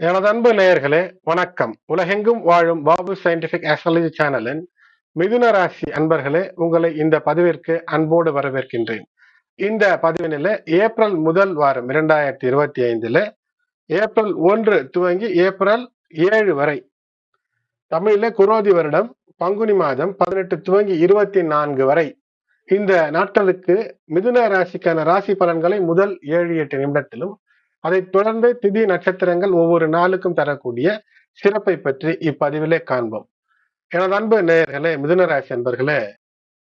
எனது அன்பு நேயர்களே வணக்கம். உலகெங்கும் வாழும் பாபு சயின்டிபிக் ஆஸ்ட்ராலஜி சேனலின் மிதுன ராசி அன்பர்களே உங்களை இந்த பதிவிற்கு அன்போடு வரவேற்கின்றேன். இந்த பதிவினில ஏப்ரல் முதல் வாரம் இரண்டாயிரத்தி இருபத்தி ஐந்துல ஏப்ரல் ஒன்று துவங்கி ஏப்ரல் ஏழு வரை தமிழில குரோதி வருடம் பங்குனி மாதம் பதினெட்டு துவங்கி இருபத்தி நான்கு வரை. இந்த நாட்களுக்கு மிதுன ராசிக்கான ராசி பலன்களை முதல் ஏழு எட்டு நிமிடத்திலும் அதைத் தொடர்ந்து திதி நட்சத்திரங்கள் ஒவ்வொரு நாளுக்கும் தரக்கூடிய சிறப்பை பற்றி இப்பதிவிலே காண்போம். எனது அன்பு நேயர்களே மிதுனராசி அன்பர்களே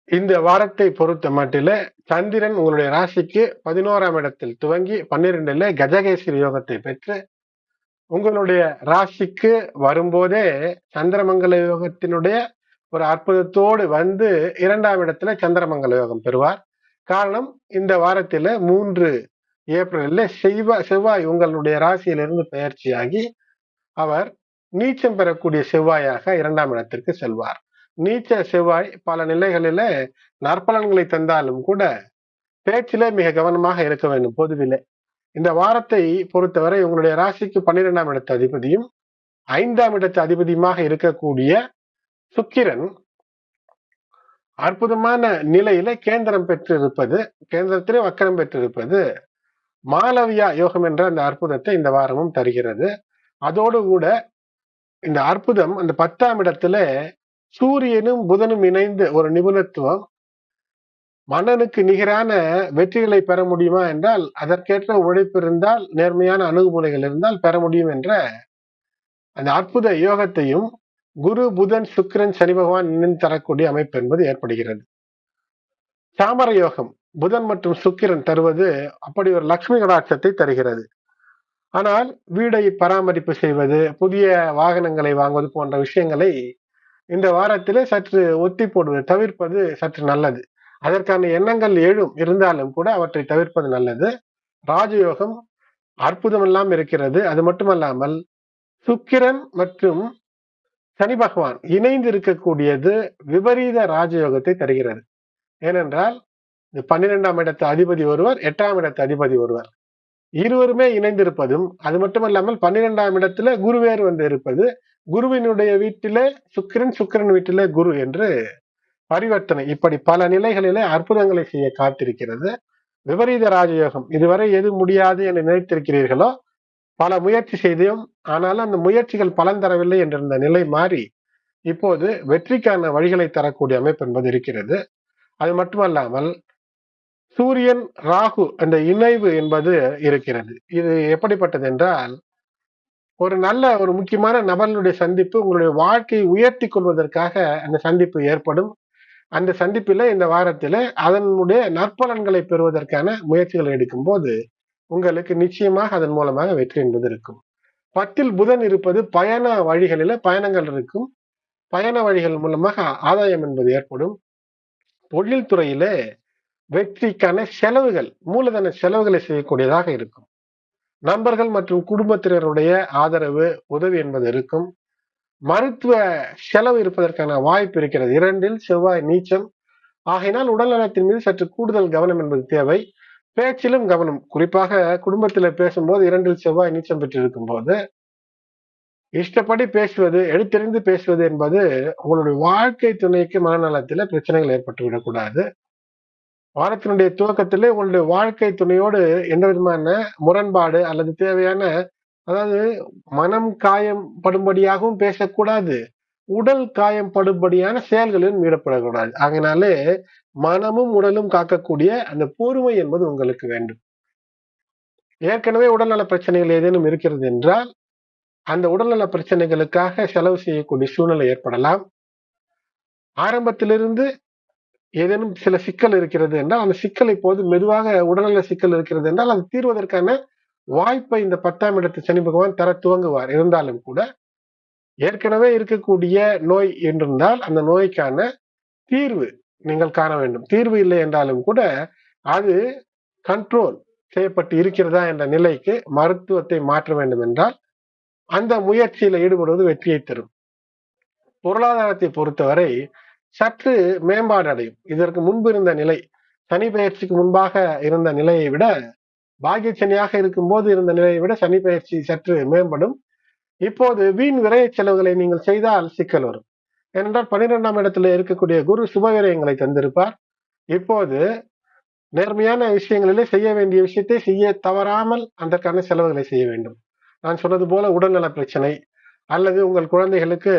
இந்த வாரத்தை பொறுத்த மட்டில சந்திரன் உங்களுடைய ராசிக்கு பதினோராம் இடத்தில் துவங்கி பன்னிரெண்டுல கஜகேசரி யோகத்தை பெற்று உங்களுடைய ராசிக்கு வரும்போதே சந்திரமங்கல யோகத்தினுடைய ஒரு அற்புதத்தோடு வந்து இரண்டாம் இடத்துல சந்திரமங்கல யோகம் பெறுவார். காரணம் இந்த வாரத்தில மூன்று ஏப்ரலில் செவ்வாய் செவ்வாய் உங்களுடைய ராசியிலிருந்து பயிற்சியாகி அவர் நீச்சம் பெறக்கூடிய செவ்வாயாக இரண்டாம் இடத்திற்கு செல்வார். நீச்ச செவ்வாய் பல நிலைகளில நற்பலன்களை தந்தாலும் கூட பேச்சிலே மிக கவனமாக இருக்க வேண்டும் பொதுவிலே. இந்த வாரத்தை பொறுத்தவரை உங்களுடைய ராசிக்கு பன்னிரெண்டாம் இடத்து அதிபதியும் ஐந்தாம் இடத்து அதிபதியுமாக இருக்கக்கூடிய சுக்கிரன் அற்புதமான நிலையில கேந்திரம் பெற்றிருப்பது கேந்திரத்திலே வக்கரம் பெற்றிருப்பது மாலவியா யோகம் என்ற அந்த அற்புதத்தை இந்த வாரமும் தருகிறது. அதோடு கூட இந்த அற்புதம் அந்த பத்தாம் இடத்துல சூரியனும் புதனும் இணைந்த ஒரு நிபுணத்துவம். மன்னனுக்கு நிகரான வெற்றிகளை பெற முடியுமா என்றால் அதற்கேற்ற உழைப்பு இருந்தால் நேர்மையான அணுகுமுறைகள் இருந்தால் பெற முடியும் என்ற அந்த அற்புத யோகத்தையும் குரு புதன் சுக்கிரன் சனி பகவான் தரக்கூடிய அமைப்பு என்பது ஏற்படுகிறது. சாமர யோகம். புதன் மற்றும் சுக்கிரன் தருவது அப்படி ஒரு லக்ஷ்மி கடாட்சத்தை தருகிறது. ஆனால் வீடை பராமரிப்பு செய்வது புதிய வாகனங்களை வாங்குவது போன்ற விஷயங்களை இந்த வாரத்திலே சற்று ஒத்தி போடுவது தவிர்ப்பது சற்று நல்லது. அதற்கான எண்ணங்கள் எழும். இருந்தாலும் கூட அவற்றை தவிர்ப்பது நல்லது. ராஜயோகம் அற்புதமெல்லாம் இருக்கிறது. அது மட்டுமல்லாமல் சுக்கிரன் மற்றும் சனி பகவான் இணைந்து இருக்கக்கூடியது விபரீத ராஜயோகத்தை தருகிறது. ஏனென்றால் பன்னிரெண்டாம் இடத்து அதிபதி ஒருவர் எட்டாம் இடத்து அதிபதி ஒருவர். இருவருமே இணைந்திருப்பதும் அது மட்டுமல்லாமல் பன்னிரெண்டாம் இடத்துல குருவேர் வந்து இருப்பது. குருவினுடைய வீட்டிலே சுக்கிரன் சுக்கிரன் வீட்டிலே குரு என்று பரிவர்த்தனை. இப்படி பல நிலைகளிலே அற்புதங்களை செய்ய காத்திருக்கிறது. விபரீத ராஜயோகம். இதுவரை எது முடியாது என்று நினைத்திருக்கிறீர்களோ பல முயற்சி செய்தோம். ஆனாலும் அந்த முயற்சிகள் பலன் தரவில்லை என்றிருந்த நிலை மாறி இப்போது வெற்றிக்கான வழிகளை தரக்கூடிய அமைப்பு என்பது இருக்கிறது. அது மட்டுமல்லாமல் சூரியன் ராகு அந்த இணைவு என்பது இருக்கிறது. இது எப்படிப்பட்டது என்றால் ஒரு நல்ல ஒரு முக்கியமான நபர்களுடைய சந்திப்பு உங்களுடைய வாழ்க்கையை உயர்த்தி கொள்வதற்காக அந்த சந்திப்பு ஏற்படும். அந்த சந்திப்பில இந்த வாரத்தில் அதனுடைய நற்பலன்களை பெறுவதற்கான முயற்சிகளை எடுக்கும் போது உங்களுக்கு நிச்சயமாக அதன் மூலமாக வெற்றி என்பது இருக்கும். பத்தில் புதன் இருப்பது பயண வழிகளில பயணங்கள் இருக்கும். பயண வழிகள் மூலமாக ஆதாயம் என்பது ஏற்படும். தொழில் துறையிலே வெற்றிக்கான செலவுகள் மூலதன செலவுகளை செய்யக்கூடியதாக இருக்கும். நண்பர்கள் மற்றும் குடும்பத்தினருடைய ஆதரவு உதவி என்பது இருக்கும். மருத்துவ செலவு இருப்பதற்கான வாய்ப்பு இருக்கிறது. இரண்டில் செவ்வாய் நீச்சம். ஆகையினால் உடல் நலத்தின் மீது சற்று கூடுதல் கவனம் என்பது தேவை. பேச்சிலும் கவனம். குறிப்பாக குடும்பத்தில் பேசும்போது இரண்டில் செவ்வாய் நீச்சம் பெற்றிருக்கும் போது இஷ்டப்படி பேசுவது எடுத்தெறிந்து பேசுவது என்பது உங்களுடைய வாழ்க்கை துணைக்கு மனநலத்தில் பிரச்சனைகள் ஏற்பட்டு விடக்கூடாது வாரத்தினுடைய துவக்கத்திலே உங்களுடைய வாழ்க்கை துணையோடு எந்த விதமான முரண்பாடு அல்லது தேவையான அதாவது மனம் காயம் படும்படியாகவும் பேசக்கூடாது உடல் காயம் படும்படியான செயல்களிலும் ஈடுபடக்கூடாது. ஆகினாலே மனமும் உடலும் காக்கக்கூடிய அந்த பொறுமை என்பது உங்களுக்கு வேண்டும். ஏற்கனவே உடல்நல பிரச்சனைகள் ஏதேனும் இருக்கிறது என்றால் அந்த உடல்நல பிரச்சனைகளுக்காக செலவு செய்யக்கூடிய சூழ்நிலை ஏற்படலாம். ஆரம்பத்திலிருந்து ஏதேனும் சில சிக்கல் இருக்கிறது என்றால் அந்த சிக்கல் இப்போது மெதுவாக உடல்நல சிக்கல் இருக்கிறது என்றால் அது தீர்வதற்கான வாய்ப்பை இந்த பத்தாம் இடத்து சனி பகவான் தர துவங்குவார். இருந்தாலும் கூட ஏற்கனவே இருக்கக்கூடிய நோய் என்றிருந்தால் அந்த நோய்க்கான தீர்வு நீங்கள் காண வேண்டும். தீர்வு இல்லை என்றாலும் கூட அது கண்ட்ரோல் செய்யப்பட்டு இருக்கிறதா என்ற நிலைக்கு மருத்துவத்தை மாற்ற வேண்டும் என்றால் அந்த முயற்சியில ஈடுபடுவது வெற்றியை தரும். பொருளாதாரத்தை பொறுத்தவரை சற்று மேம்பாடு அடையும் இதற்கு முன்பு இருந்த நிலை சனி பயிற்சிக்கு முன்பாக இருந்த நிலையை விட பாகிய சனியாக இருக்கும்போது இருந்த நிலையை விட சனி பயிற்சி சற்று மேம்படும். இப்போது வீண் விரைய செலவுகளை நீங்கள் செய்தால் சிக்கல் வரும். ஏனென்றால் பன்னிரெண்டாம் இடத்துல இருக்கக்கூடிய குரு சுப விரயங்களை தந்திருப்பார். இப்போது நேர்மையான விஷயங்களிலே செய்ய வேண்டிய விஷயத்தை செய்ய தவறாமல் அதற்கான செலவுகளை செய்ய வேண்டும். நான் சொன்னது போல உடல்நல பிரச்சனை அல்லது உங்கள் குழந்தைகளுக்கு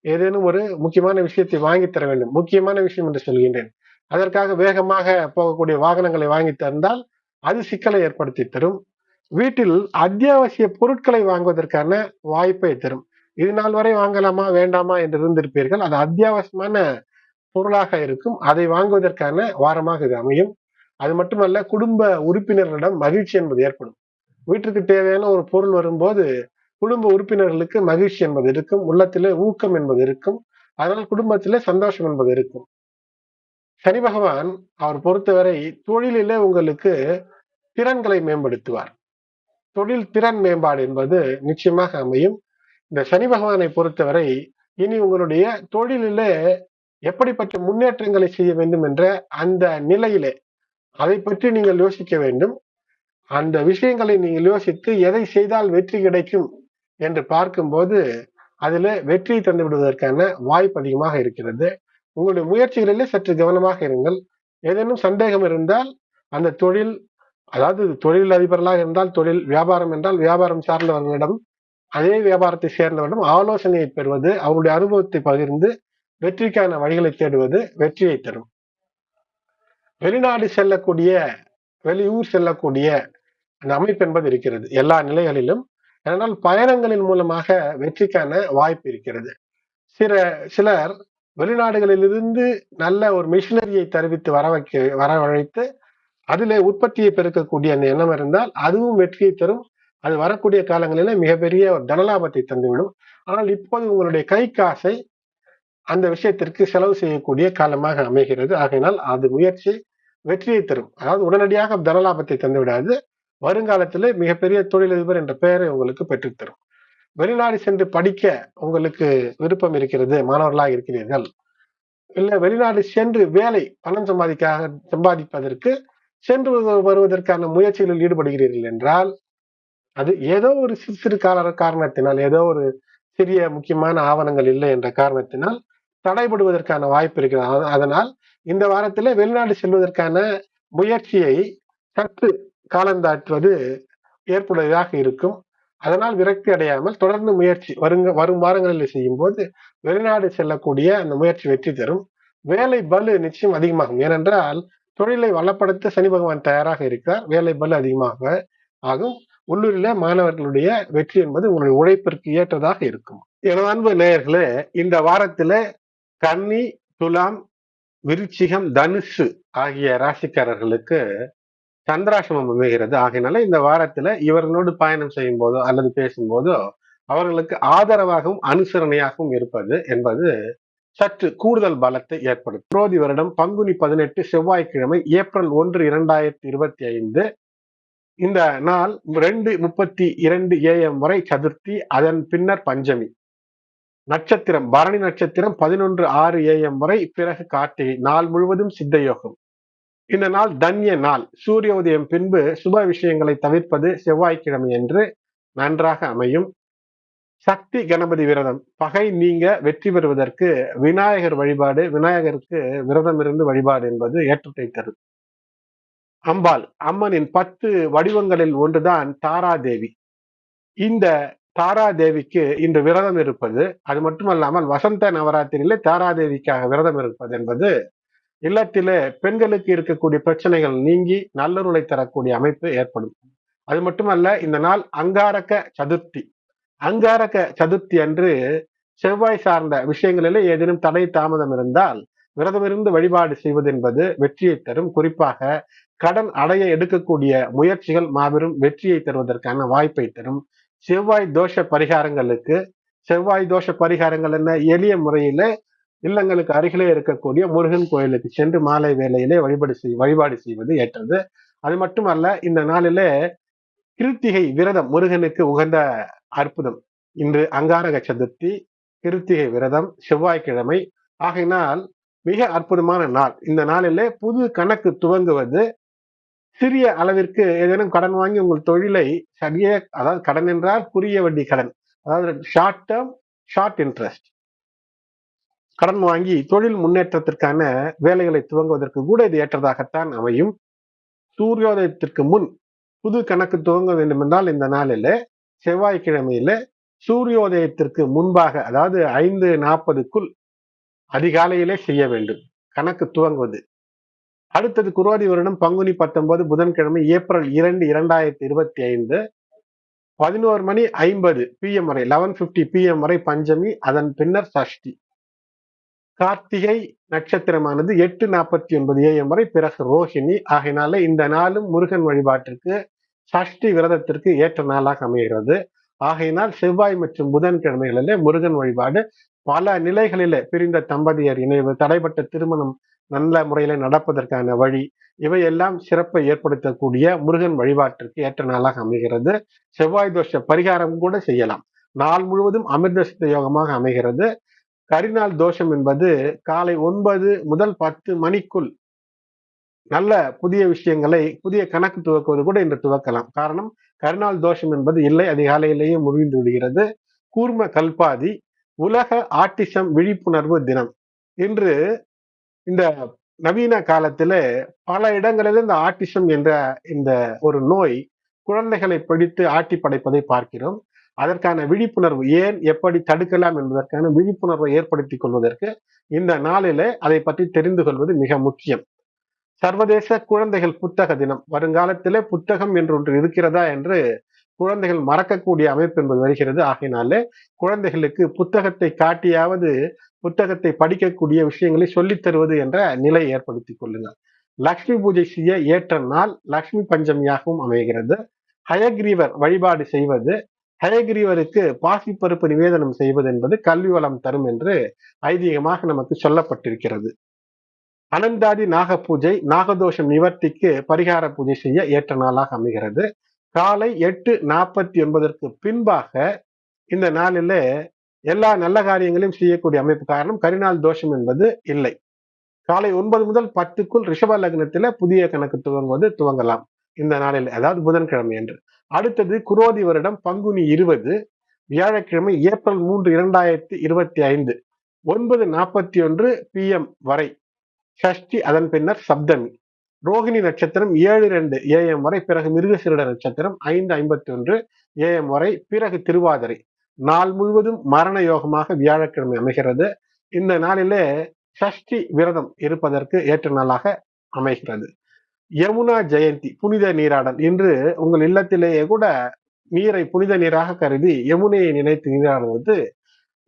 ஏதேனும் ஒரு முக்கியமான விஷயத்தை வாங்கி தர வேண்டும். முக்கியமான விஷயம் என்று சொல்கின்றேன். அதற்காக வேகமாக போகக்கூடிய வாகனங்களை வாங்கி தந்தால் அது சிக்கலை ஏற்படுத்தி தரும். வீட்டில் அத்தியாவசிய பொருட்களை வாங்குவதற்கான வாய்ப்பை தரும். இது நாள் வரை வாங்கலாமா வேண்டாமா என்று இருந்திருப்பீர்கள். அது அத்தியாவசியமான பொருளாக இருக்கும். அதை வாங்குவதற்கான வாரமாக இது அமையும். அது மட்டுமல்ல குடும்ப உறுப்பினர்களிடம் மகிழ்ச்சி என்பது ஏற்படும். வீட்டுக்கு தேவையான ஒரு பொருள் வரும்போது குடும்ப உறுப்பினர்களுக்கு மகிழ்ச்சி என்பது இருக்கும். உள்ளத்திலே ஊக்கம் என்பது இருக்கும். அதனால் குடும்பத்திலே சந்தோஷம் என்பது இருக்கும். சனி பகவான் அவர் பொறுத்தவரை தொழிலிலே உங்களுக்கு திறன்களை மேம்படுத்துவார். தொழில் திறன் மேம்பாடு என்பது நிச்சயமாக அமையும். இந்த சனி பகவானை பொறுத்தவரை இனி உங்களுடைய தொழிலிலே எப்படிப்பட்ட முன்னேற்றங்களை செய்ய வேண்டும் என்ற அந்த நிலையிலே அதை பற்றி நீங்கள் யோசிக்க வேண்டும். அந்த விஷயங்களை நீங்கள் யோசித்து எதை செய்தால் வெற்றி கிடைக்கும் என்று பார்க்கும்போது அதுல வெற்றி தந்து விடுவதற்கான வாய்ப்பு அதிகமாக இருக்கிறது. உங்களுடைய முயற்சிகளிலே சற்று கவனமாக இருங்கள். ஏதேனும் சந்தேகம் இருந்தால் அந்த தொழில் அதாவது தொழில் அதிபர்களாக இருந்தால் தொழில் வியாபாரம் என்றால் வியாபாரம் சார்ந்தவர்களிடம் அதே வியாபாரத்தை சேர்ந்தவரிடம் ஆலோசனையை பெறுவது அவருடைய அனுபவத்தை பகிர்ந்து வெற்றிக்கான வழிகளை தேடுவது வெற்றியை தரும். வெளிநாடு செல்லக்கூடிய வெளியூர் செல்லக்கூடிய அந்த அமைப்பு என்பது இருக்கிறது. எல்லா நிலைகளிலும் அதனால் பயணங்களின் மூலமாக வெற்றிக்கான வாய்ப்பு இருக்கிறது. சில சிலர் வெளிநாடுகளிலிருந்து நல்ல ஒரு மிஷினரியை தெரிவித்து வர வைக்க வரவழைத்து அதிலே உற்பத்தியை பெருக்கக்கூடிய அந்த எண்ணம் இருந்தால் அதுவும் வெற்றியை தரும். அது வரக்கூடிய காலங்களில் மிகப்பெரிய ஒரு தனலாபத்தை தந்துவிடும். ஆனால் இப்போது உங்களுடைய கை காசை அந்த விஷயத்திற்கு செலவு செய்யக்கூடிய காலமாக அமைகிறது. ஆகையினால் அது முயற்சி வெற்றியை தரும். அதாவது உடனடியாக தனலாபத்தை தந்து விடாது வருங்காலத்தில் மிகப்பெரிய தொழிலதிபர் என்ற பெயரை உங்களுக்கு பெற்றுத்தரும். வெளிநாடு சென்று படிக்க உங்களுக்கு விருப்பம் இருக்கிறது மாணவர்களாக இருக்கிறீர்கள். இல்லை வெளிநாடு சென்று வேலை பணம் சம்பாதிக்காக சம்பாதிப்பதற்கு சென்று வருவதற்கான முயற்சிகளில் ஈடுபடுகிறீர்கள் என்றால் அது ஏதோ ஒரு சிறு சிறு கால காரணத்தினால் ஏதோ ஒரு சிறிய முக்கியமான ஆவணங்கள் இல்லை என்ற காரணத்தினால் தடைபடுவதற்கான வாய்ப்பு இருக்கிறது. அதனால் இந்த வாரத்தில் வெளிநாடு செல்வதற்கான முயற்சியை சற்று காலந்தாற்றுவது ஏற்புடையதாக இருக்கும். அதனால் விரக்தி அடையாமல் தொடர்ந்து முயற்சி வருங்க வரும் வாரங்களில் செய்யும் போது வெளிநாடு செல்லக்கூடிய அந்த முயற்சி வெற்றி தரும் வேலை பலு நிச்சயம் அதிகமாகும். ஏனென்றால் தொழிலை வளப்படுத்த சனி பகவான் தயாராக இருக்கிறார். வேலை பலு அதிகமாக ஆகும். உள்ளூரில் மாணவர்களுடைய வெற்றி என்பது உங்களுடைய உழைப்பிற்கு ஏற்றதாக இருக்கும். எனது அன்பு நேயர்களே இந்த வாரத்தில் கன்னி துலாம் விருச்சிகம் தனுஷு ஆகிய ராசிக்காரர்களுக்கு சந்திராசிரமம் அமைகிறது. ஆகையினால இந்த வாரத்துல இவர்களோடு பயணம் செய்யும் போதோ அல்லது பேசும்போதோ அவர்களுக்கு ஆதரவாகவும் அனுசரணையாகவும் இருப்பது என்பது சற்று கூடுதல் பலத்தை ஏற்படும் புரோதி வருடம் பங்குனி பதினெட்டு செவ்வாய்க்கிழமை ஏப்ரல் ஒன்று இரண்டாயிரத்தி இருபத்தி ஐந்து இந்த நாள் ரெண்டு முப்பத்தி இரண்டு ஏஎம் வரை சதுர்த்தி அதன் பின்னர் பஞ்சமி. நட்சத்திரம் பரணி நட்சத்திரம் பதினொன்று ஆறு ஏஎம் வரை பிறகு கார்த்திகை நாள் முழுவதும் சித்தயோகம் இந்த நாள் தன்ய நாள். சூரிய உதயம் பின்பு சுப விஷயங்களை தவிர்ப்பது செவ்வாய்க்கிழமை என்று நன்றாக அமையும். சக்தி கணபதி விரதம். பகை நீங்க வெற்றி பெறுவதற்கு விநாயகர் வழிபாடு விநாயகருக்கு விரதம் இருந்து வழிபாடு என்பது ஏற்றத்தை தரும். அம்பாள். அம்மனின் பத்து வடிவங்களில் ஒன்றுதான் தாராதேவி. இந்த தாராதேவிக்கு இன்று விரதம் இருப்பது அது மட்டுமல்லாமல் வசந்த நவராத்திரியிலே தாராதேவிக்காக விரதம் இருப்பது என்பது இல்லத்திலே பெண்களுக்கு இருக்கக்கூடிய பிரச்சனைகள் நீங்கி நல்லருளை தரக்கூடிய அமைப்பு ஏற்படும். அது மட்டுமல்ல இந்த நாள் அங்காரக சதுர்த்தி. அங்காரக சதுர்த்தி அன்று செவ்வாய் சார்ந்த விஷயங்களிலே ஏதேனும் தடை தாமதம் இருந்தால் விரதமிருந்து வழிபாடு செய்வது என்பது வெற்றியை தரும். குறிப்பாக கடன் அடைய எடுக்கக்கூடிய முயற்சிகள் மாபெரும் வெற்றியை தருவதற்கான வாய்ப்பை தரும். செவ்வாய் தோஷ பரிகாரங்களுக்கு செவ்வாய் தோஷ பரிகாரங்கள் என்ன? எளிய முறையில இல்லங்களுக்கு அருகிலே இருக்கக்கூடிய முருகன் கோயிலுக்கு சென்று மாலை வேலையிலே வழிபாடு செய் வழிபாடு செய்வது ஏற்றது. அது மட்டுமல்ல இந்த நாளிலே கிருத்திகை விரதம் முருகனுக்கு உகந்த அற்புதம். இன்று அங்காரக சதுர்த்தி கிருத்திகை விரதம் செவ்வாய்க்கிழமை. ஆகையினால் மிக அற்புதமான நாள். இந்த நாளிலே புது கணக்கு துவங்குவது சிறிய அளவிற்கு ஏதேனும் கடன் வாங்கி உங்கள் தொழிலை சரியே அதாவது கடன் என்றால் குறுகிய வட்டி கடன். அதாவது ஷார்ட் டேர்ம் ஷார்ட் இன்ட்ரெஸ்ட் கடன் வாங்கி தொழில் முன்னேற்றத்திற்கான வேலைகளை துவங்குவதற்கு கூட இது ஏற்றதாகத்தான் அமையும். சூரியோதயத்திற்கு முன் புது கணக்கு துவங்க வேண்டும் என்றால் இந்த நாளில் செவ்வாய்க்கிழமையில சூரியோதயத்திற்கு முன்பாக அதாவது ஐந்து நாற்பதுக்குள் அதிகாலையிலே செய்ய வேண்டும். கணக்கு துவங்குவது. அடுத்தது குரோதி வருடம் பங்குனி பத்தொன்பது புதன்கிழமை ஏப்ரல் இரண்டு இரண்டாயிரத்தி இருபத்தி ஐந்து பதினோரு மணி ஐம்பது பிஎம் வரை லெவன் பிப்டி பிஎம் வரை பஞ்சமி அதன் பின்னர் சஷ்டி. கார்த்திகை நட்சத்திரமானது எட்டு நாற்பத்தி ஒன்பது ஏஎம் வரை பிறகு ரோஹிணி. ஆகையினால இந்த நாளும் முருகன் வழிபாட்டிற்கு சஷ்டி விரதத்திற்கு ஏற்ற நாளாக அமைகிறது. ஆகையினால் செவ்வாய் மற்றும் புதன்கிழமைகளிலே முருகன் வழிபாடு பல நிலைகளிலே பிரிந்த தம்பதியர் இணைவு தடைப்பட்ட திருமணம் நல்ல முறையில நடப்பதற்கான வழி இவையெல்லாம் சிறப்பை ஏற்படுத்தக்கூடிய முருகன் வழிபாட்டிற்கு ஏற்ற நாளாக அமைகிறது. செவ்வாய் தோஷ பரிகாரம் கூட செய்யலாம். நாள் முழுவதும் அமிர்தசித்த யோகமாக அமைகிறது. கரிநாள் தோஷம் என்பது காலை ஒன்பது முதல் பத்து மணிக்குள் நல்ல புதிய விஷயங்களை புதிய கணக்கு துவக்குவது கூட இன்று துவக்கலாம். காரணம் கருநாள் தோஷம் என்பது இல்லை அதிகாலையிலேயே முடிந்து விடுகிறது. கூர்ம கல்பாதி உலக ஆட்டிசம் விழிப்புணர்வு தினம். இன்று இந்த நவீன காலத்துல பல இடங்களில் இந்த ஆட்டிசம் என்ற இந்த ஒரு நோய் குழந்தைகளை பிடித்து ஆட்டி படைப்பதை பார்க்கிறோம். அதற்கான விழிப்புணர்வு ஏன் எப்படி தடுக்கலாம் என்பதற்கான விழிப்புணர்வை ஏற்படுத்தி கொள்வதற்கு இந்த நாளிலே அதை பற்றி தெரிந்து கொள்வது மிக முக்கியம். சர்வதேச குழந்தைகள் புத்தக தினம். வருங்காலத்திலே புத்தகம் என்று ஒன்று இருக்கிறதா என்று குழந்தைகள் மறக்கக்கூடிய அமைப்பு என்பது வருகிறது. ஆகையினாலே குழந்தைகளுக்கு புத்தகத்தை காட்டியாவது புத்தகத்தை படிக்கக்கூடிய விஷயங்களை சொல்லித் தருவது என்ற நிலை ஏற்படுத்திக் கொள்ளுங்கள். லக்ஷ்மி பூஜை செய்ய ஏற்ற நாள் லக்ஷ்மி பஞ்சமியாகவும் அமைகிறது. ஹயக்ரீவர் வழிபாடு செய்வது ஹயகிரிவருக்கு பாசிப்பருப்பு நிவேதனம் செய்வது என்பது கல்வி வளம் தரும் என்று ஐதீகமாக நமக்கு சொல்லப்பட்டிருக்கிறது. அனந்தாதி நாக பூஜை நாகதோஷம் நிவர்த்திக்கு பரிகார பூஜை செய்ய ஏற்ற நாளாக அமைகிறது. காலை எட்டு நாற்பத்தி ஒன்பதற்கு பின்பாக இந்த நாளில எல்லா நல்ல காரியங்களையும் செய்யக்கூடிய அமைப்பு காரணம் கரிநாள் தோஷம் என்பது இல்லை. காலை ஒன்பது முதல் பத்துக்குள் ரிஷப லக்னத்தில புதிய கணக்கு துவங்குவது துவங்கலாம். இந்த நாளில் அதாவது புதன்கிழமை என்று அடுத்தது குரோதி வருடம் பங்குனி இருபது வியாழக்கிழமை ஏப்ரல் மூன்று இரண்டாயிரத்தி இருபத்தி ஐந்து. ஒன்பது நாற்பத்தி ஒன்று பிஎம் வரை. ஷஷ்டி அதன் பின்னர் சப்தமி. ரோஹிணி நட்சத்திரம் ஏழு ரெண்டு ஏஎம் வரை பிறகு மிருகசிருட நட்சத்திரம் ஐந்து ஐம்பத்தி ஒன்று ஏஎம் வரை பிறகு திருவாதிரை. நாள் முழுவதும் மரண யோகமாக வியாழக்கிழமை அமைகிறது. இந்த நாளிலே ஷஷ்டி விரதம் இருப்பதற்கு ஏற்ற நாளாக அமைகிறது. யமுனா ஜெயந்தி புனித நீராடல் இன்று உங்கள் இல்லத்திலேயே கூட நீரை புனித நீராக கருதி யமுனையை நினைத்து நீராடுவது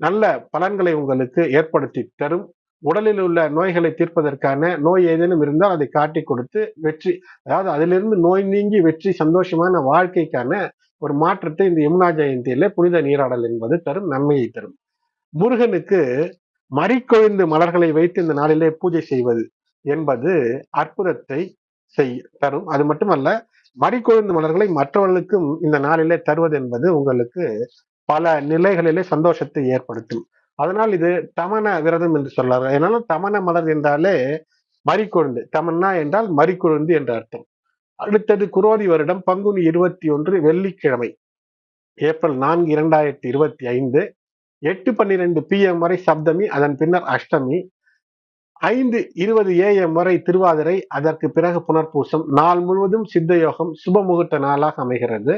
நல்ல பலன்களை உங்களுக்கு ஏற்படுத்தி தரும். உடலில் உள்ள நோய்களை தீர்ப்பதற்கான நோய் ஏதேனும் இருந்தால் அதை காட்டி கொடுத்து வெற்றி அதாவது அதிலிருந்து நோய் நீங்கி வெற்றி சந்தோஷமான வாழ்க்கைக்கான ஒரு மாற்றத்தை இந்த யமுனா ஜெயந்தியில புனித நீராடல் என்பது தரும் நன்மையை தரும். முருகனுக்கு மறிக்கொழுந்து மலர்களை வைத்து இந்த நாளிலே பூஜை செய்வது என்பது அற்புதத்தை செய் தரும். அது மட்டுமல்ல மறிக்கொழுந்து மலர்களை மற்றவர்களுக்கும் இந்த நாளிலே தருவது என்பது உங்களுக்கு பல நிலைகளிலே சந்தோஷத்தை ஏற்படுத்தும். அதனால் இது தமன விரதம் என்று சொல்றாரு அதனால தமன மலர் என்றாலே மறிக்கொழுந்து. தமன்னா என்றால் மறிக்கொழுந்து என்ற அர்த்தம். அடுத்தது குரோதி வருடம் பங்குனி இருபத்தி ஒன்று வெள்ளிக்கிழமை ஏப்ரல் நான்கு இரண்டாயிரத்தி இருபத்தி ஐந்து எட்டு பன்னிரெண்டு பிஎம் வரை சப்தமி அதன் பின்னர் அஷ்டமி ஐந்து இருபது ஏஎம் வரை திருவாதிரை அதற்கு பிறகு புனர்பூசம் நாள் முழுவதும் சித்த யோகம் சுப முகூர்த்த நாளாக அமைகிறது.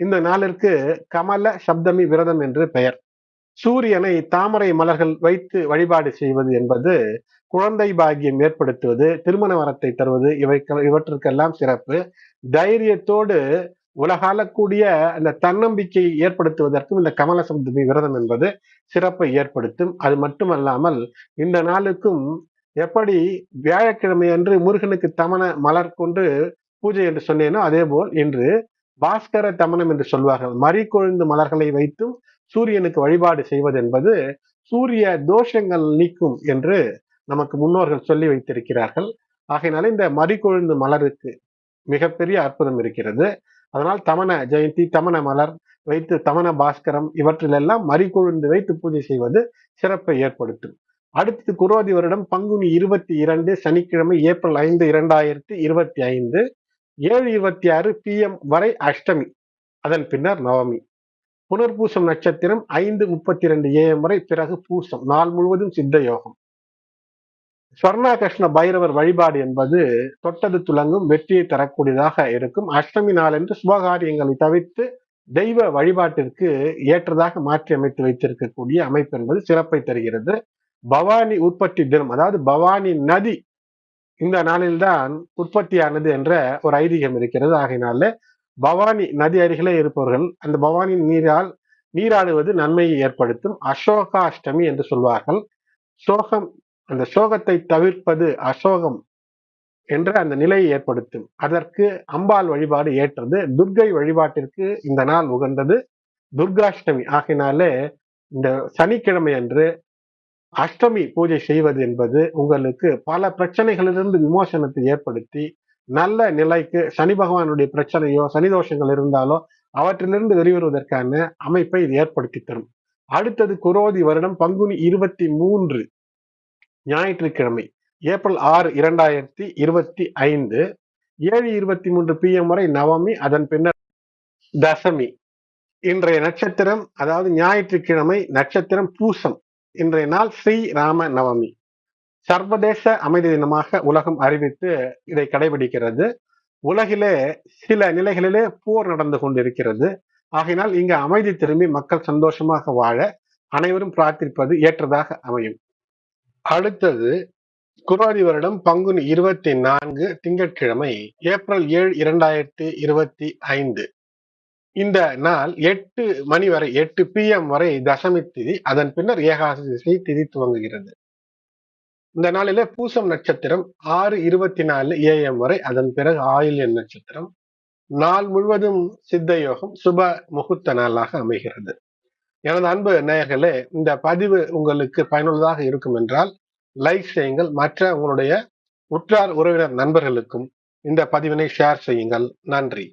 இந்த நாளிற்கு கமல சப்தமி விரதம் என்று பெயர். சூரியனை தாமரை மலர்கள் வைத்து வழிபாடு செய்வது என்பது குழந்தை பாகியம் ஏற்படுத்துவது திருமண வரத்தை தருவது இவை இவற்றுக்கெல்லாம் சிறப்பு. தைரியத்தோடு உலகாலக்கூடிய அந்த தன்னம்பிக்கை ஏற்படுத்துவதற்கும் இந்த கமல சப்தமி விரதம் என்பது சிறப்பை ஏற்படுத்தும். அது மட்டுமல்லாமல் இந்த நாளுக்கும் எப்படி வியாழக்கிழமை அன்று முருகனுக்கு தமன மலர் கொண்டு பூஜை என்று சொன்னேனோ அதே போல் இன்று பாஸ்கர தமனம் என்று சொல்வார்கள். மறி கொழுந்து மலர்களை வைத்தும் சூரியனுக்கு வழிபாடு செய்வது என்பது சூரிய தோஷங்கள் நீக்கும் என்று நமக்கு முன்னோர்கள் சொல்லி வைத்திருக்கிறார்கள். ஆகையினால இந்த மறிக்கொழுந்து மலருக்கு மிகப்பெரிய அற்புதம் இருக்கிறது. அதனால் தமன ஜெயந்தி தமன மலர் வைத்து தமன பாஸ்கரம் இவற்றிலெல்லாம் மறிக்கொழுந்து வைத்து பூஜை செய்வது சிறப்பை ஏற்படுத்தும். அடுத்து குரோதி வருடம் பங்குனி இருபத்தி இரண்டு சனிக்கிழமை ஏப்ரல் ஐந்து இரண்டாயிரத்தி இருபத்தி ஐந்து ஏழு இருபத்தி ஆறு பி எம் வரை அஷ்டமி அதன் பின்னர் நவமி. புனர்பூசம் நட்சத்திரம் ஐந்து முப்பத்தி ரெண்டு ஏஎம் வரை பிறகு பூசம் நாள் முழுவதும் சித்த யோகம். ஸ்வர்ணா கிருஷ்ண பைரவர் வழிபாடு என்பது தொட்டது துலங்கும் வெற்றியை தரக்கூடியதாக இருக்கும். அஷ்டமி நாள் என்று சுபகாரியங்களை தவிர்த்து தெய்வ வழிபாட்டிற்கு ஏற்றதாக மாற்றி அமைத்து வைத்திருக்கக்கூடிய அமைப்பு என்பது சிறப்பை தருகிறது. பவானி உற்பத்தி தினம் அதாவது பவானி நதி இந்த நாளில்தான் உற்பத்தியானது என்ற ஒரு ஐதீகம் இருக்கிறது. ஆகையினால பவானி நதி அருகிலே இருப்பவர்கள் அந்த பவானி நீரால் நீராடுவது நன்மையை ஏற்படுத்தும் அசோகாஷ்டமி என்று சொல்வார்கள். சோகம் அந்த சோகத்தை தவிர்ப்பது அசோகம் என்ற அந்த நிலையை ஏற்படுத்தும். அதற்கு அம்பாள் வழிபாடு ஏற்றது. துர்கை வழிபாட்டிற்கு இந்த நாள் உகந்தது துர்காஷ்டமி. ஆகினாலே இந்த சனிக்கிழமை அன்று அஷ்டமி பூஜை செய்வது என்பது உங்களுக்கு பல பிரச்சனைகளிலிருந்து விமோசனத்தை ஏற்படுத்தி நல்ல நிலைக்கு சனி பகவானுடைய பிரச்சனையோ சனி தோஷங்கள் இருந்தாலோ அவற்றிலிருந்து வெளிவருவதற்கான அமைப்பை இது ஏற்படுத்தி தரும். அடுத்தது குரோதி வருடம் பங்குனி இருபத்தி மூன்று ஞாயிற்றுக்கிழமை ஏப்ரல் ஆறு இரண்டாயிரத்தி இருபத்தி ஐந்து ஏழு இருபத்தி மூன்று பிஎம் வரை நவமி அதன் பின்னர் தசமி. இன்றைய நட்சத்திரம் அதாவது ஞாயிற்றுக்கிழமை நட்சத்திரம் பூசம். இன்றைய நாள் ஸ்ரீ ராம நவமி சர்வதேச அமைதி தினமாக உலகம் அறிவித்து இதை கடைபிடிக்கிறது. உலகிலே சில நிலைகளிலே போர் நடந்து கொண்டிருக்கிறது. ஆகையினால் இங்கு அமைதி திரும்பி மக்கள் சந்தோஷமாக வாழ அனைவரும் பிரார்த்திப்பது ஏற்றதாக அமையும். அடுத்தது குரோதி வருடம் பங்குனி இருபத்தி நான்கு திங்கட்கிழமை ஏப்ரல் ஏழு இரண்டாயிரத்தி இருபத்தி ஐந்து. இந்த நாள் எட்டு மணி வரை எட்டு பிஎம் வரை தசமி திதி அதன் பின்னர் ஏகாதசி திதி துவங்குகிறது. இந்த நாளிலே பூசம் நட்சத்திரம் ஆறு இருபத்தி நாலு ஏஎம் வரை அதன் பிறகு ஆயுள்யன் நட்சத்திரம். நாள் முழுவதும் சித்த யோகம் சுப முகூர்த்த நாளாக அமைகிறது. எனது அன்பு நேயர்களே இந்த பதிவு உங்களுக்கு பயனுள்ளதாக இருக்கும் என்றால் லைக் செய்யுங்கள். மற்ற உங்களுடைய உற்றார் உறவினர் நண்பர்களுக்கும் இந்த பதிவினை ஷேர் செய்யுங்கள். நன்றி.